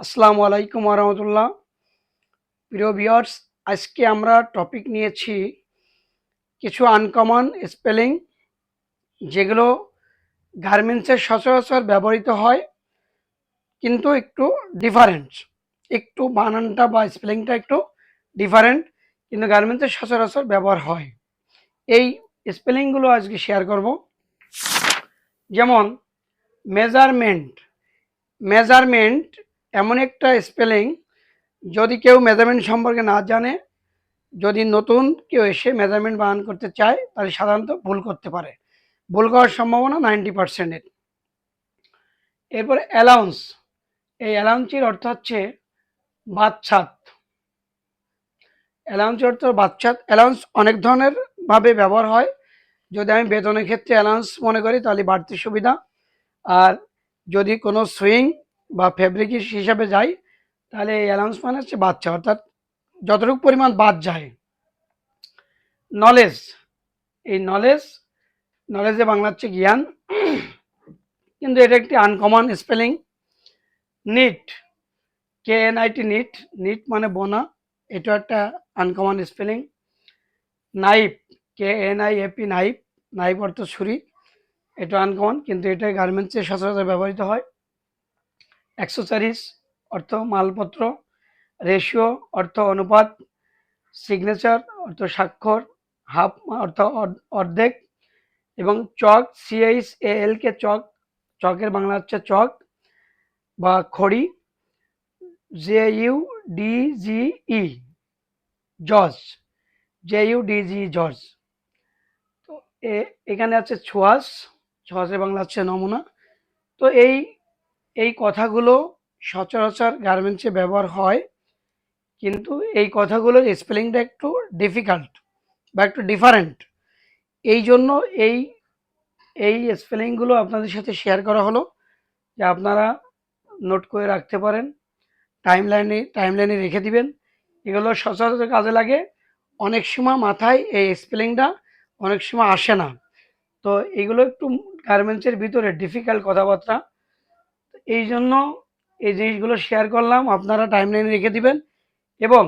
আসসালামু আলাইকুম রহমতুল্লাহ প্রিয় ভিউয়ার্স, আজকে আমরা টপিক নিয়েছি কিছু আনকমন স্পেলিং যেগুলো গার্মেন্টসের সচরাচর ব্যবহৃত হয়, কিন্তু একটু ডিফারেন্ট একটু বানানটা বা স্পেলিংটা একটু ডিফারেন্ট কিন্তু গার্মেন্টসের সচরাচর ব্যবহার হয়। এই স্পেলিংগুলো আজকে শেয়ার করব। যেমন মেজারমেন্ট মেজারমেন্ট এমন একটা স্পেলিং যদি কেউ মেজারমেন্ট সম্পর্কে না জানে, যদি নতুন কেউ এসে মেজারমেন্ট বানান করতে চায়, তাহলে সাধারণত ভুল করতে পারে। ভুল করার সম্ভাবনা নাইনটি পার্সেন্টের এরপরে অ্যালাউন্স এই অ্যালাউন্সের অর্থ হচ্ছে বাচ্চাত অ্যালাউন্সের অর্থ বাচ্চাত অ্যালাউন্স অনেক ধরনের ভাবে ব্যবহার হয়। যদি আমি বেতনের ক্ষেত্রে অ্যালাউন্স মনে করি, তাহলে বাড়তি সুবিধা। আর যদি কোনো সুইং বা ফেব্রিক হিসাবে যাই, তাহলে অ্যালাউন্স মানে হচ্ছে বাচ্চা, অর্থাৎ যতটুকু পরিমাণ বাদ যায়। নলেজ এই নলেজ নলেজে বাংলা হচ্ছে জ্ঞান। কিন্তু এটা একটি uncommon spelling knit K N I T knit knit মানে বোনা এটা একটা uncommon spelling knife K N I F E knife knife অর্থ ছুরি এটা আনকমন কিন্তু এটা গার্মেন্টসে সচরাচর ব্যবহৃত হয়। অ্যাক্সেসরিজ অর্থ মালপত্র, রেশিও, অর্থ অনুপাত, সিগনেচার, অর্থ স্বাক্ষর, হাফ, অর্থ অর্ধেক এবং চক সিএইচ এ এল কে চক, চকের বাংলা হচ্ছে চক বা খড়ি J U D G E জজ জে ইউ ডি জি জজ। তো এখানে আছে ছোয়াশ ছোয়াশের বাংলা হচ্ছে নমুনা। তো এই এই কথাগুলো সচরাচর গার্মেন্টসে ব্যবহার হয়, কিন্তু এই কথাগুলোর স্পেলিংটা একটু ডিফিকাল্ট বা একটু ডিফারেন্ট এই জন্য এই এই স্পেলিংগুলো আপনাদের সাথে শেয়ার করা হলো, যে আপনারা নোট করে রাখতে পারেন টাইম লাইনে টাইম লাইনে রেখে দিবেন। এগুলো সচরাচর কাজে লাগে, অনেক সময় মাথায় এই স্পেলিংটা অনেক সময় আসে না। তো এগুলো একটু গার্মেন্টসের ভিতরে ডিফিকাল্ট কথাবার্তা এই জন্য এই জিনিসগুলো শেয়ার করলাম। আপনারা টাইম লাইনে রেখে দিবেন। এবং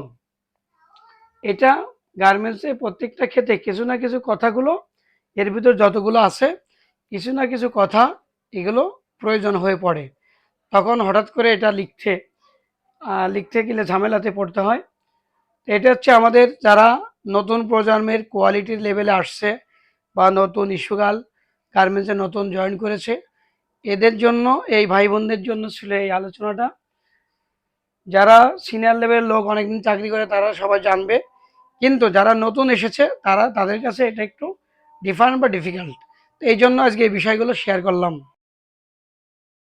এটা গার্মেন্টসে প্রত্যেকটা ক্ষেত্রে কিছু না কিছু কথাগুলো, এর ভিতর যতগুলো আছে, কিছু না কিছু কথা এগুলো প্রয়োজন হয়ে পড়ে। তখন হঠাৎ করে এটা লিখতে লিখতে গেলে ঝামেলাতে পড়তে হয়। এটা হচ্ছে আমাদের যারা নতুন প্রজন্মের কোয়ালিটির লেভেলে আসছে বা নতুন ইস্যুগাল গার্মেন্টসে নতুন জয়েন করেছে এদের জন্য, এই ভাই বোনদের জন্য ছিল এই আলোচনাটা। যারা সিনিয়র লেভেলের লোক অনেকদিন চাকরি করে, তারা সবাই জানবে। কিন্তু যারা নতুন এসেছে, তারা তাদের কাছে এটা একটু ডিফারেন্ট বা ডিফিকাল্ট তো এই জন্য আজকে এই বিষয়গুলো শেয়ার করলাম।